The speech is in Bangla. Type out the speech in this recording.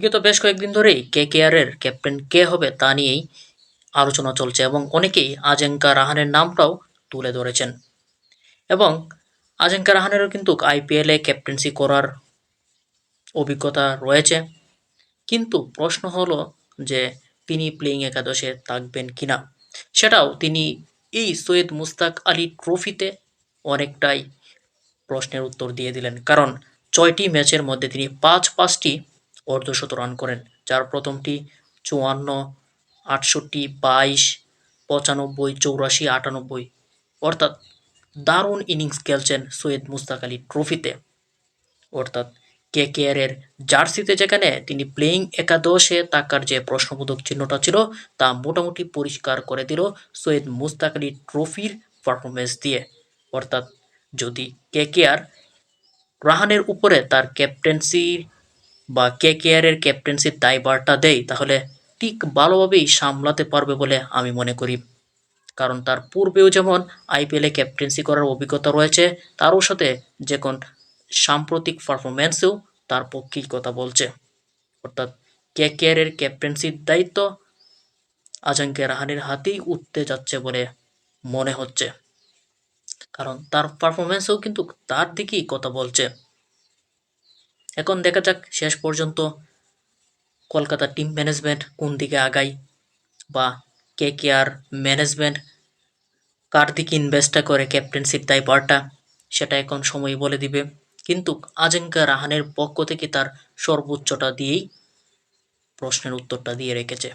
বিগত বেশ কয়েকদিন ধরেই কে কেআরের ক্যাপ্টেন কে হবে তা নিয়েই আলোচনা চলছে এবং অনেকেই আজেঙ্কা রাহানের নামটাও তুলে ধরেছেন। এবং আজেঙ্কা রাহানেরও কিন্তু আইপিএলে ক্যাপ্টেন্সি করার অভিজ্ঞতা রয়েছে। কিন্তু প্রশ্ন হলো যে তিনি প্লেইং একাদশে থাকবেন কিনা? সেটাও তিনি এই সৈয়দ মুস্তাক আলী ট্রফিতে অনেকটাই প্রশ্নের উত্তর দিয়ে দিলেন। কারণ ছয়টি ম্যাচের মধ্যে তিনি পাঁচ পাঁচটি অর্ধশত রান করেন, যার প্রথমটি চুয়ান্ন, আটষট্টি, বাইশ, পঁচানব্বই, চৌরাশি, আটানব্বই। অর্থাৎ দারুণ ইনিংস খেলছেন সৈয়দ মুস্তাক আলী ট্রফিতে অর্থাৎ কে কেয়ারের জার্সিতে যেখানে তিনি প্লেইং একাদশে তাকার যে প্রশ্নবোধক চিহ্নটা ছিল, তা মোটামুটি পরিষ্কার করে দিল সৈয়দ মুস্তাক আলী ট্রফির পারফরমেন্স দিয়ে। অর্থাৎ যদি কে কেয়ার রাহানের উপরে তার ক্যাপ্টেন্সির বা কে কেয়ারের ক্যাপ্টেন্সির দায়ভারটা দেয় তাহলে ঠিক ভালোভাবেই সামলাতে পারবে বলে আমি মনে করি। কারণ তার পূর্বেও যেমন আইপিএলে ক্যাপ্টেন্সি করার অভিজ্ঞতা রয়েছে, তারও সাথে যেমন সাম্প্রতিক পারফরমেন্সেও তার পক্ষেই কথা বলছে। অর্থাৎ কে কেয়ারের ক্যাপ্টেন্সির দায়িত্ব আজঙ্কে রাহানির হাতেই উঠতে যাচ্ছে বলে মনে হচ্ছে। কারণ তার পারফরমেন্সও কিন্তু তার দিকেই কথা বলছে। এখন দেখা যাক শেষ পর্যন্ত কলকাতা টিম ম্যানেজমেন্ট কোন দিকে আগাই বা কে কে আর ম্যানেজমেন্ট কার দিকে ইনভেস্টটা করে ক্যাপ্টেন্সির দায়ভারটা সেটা এখন সময় বলে দিবে। কিন্তু আজঙ্কা রাহানের পক্ষ থেকে তার সর্বোচ্চটা দিয়েই প্রশ্নের উত্তরটা দিয়ে রেখেছে।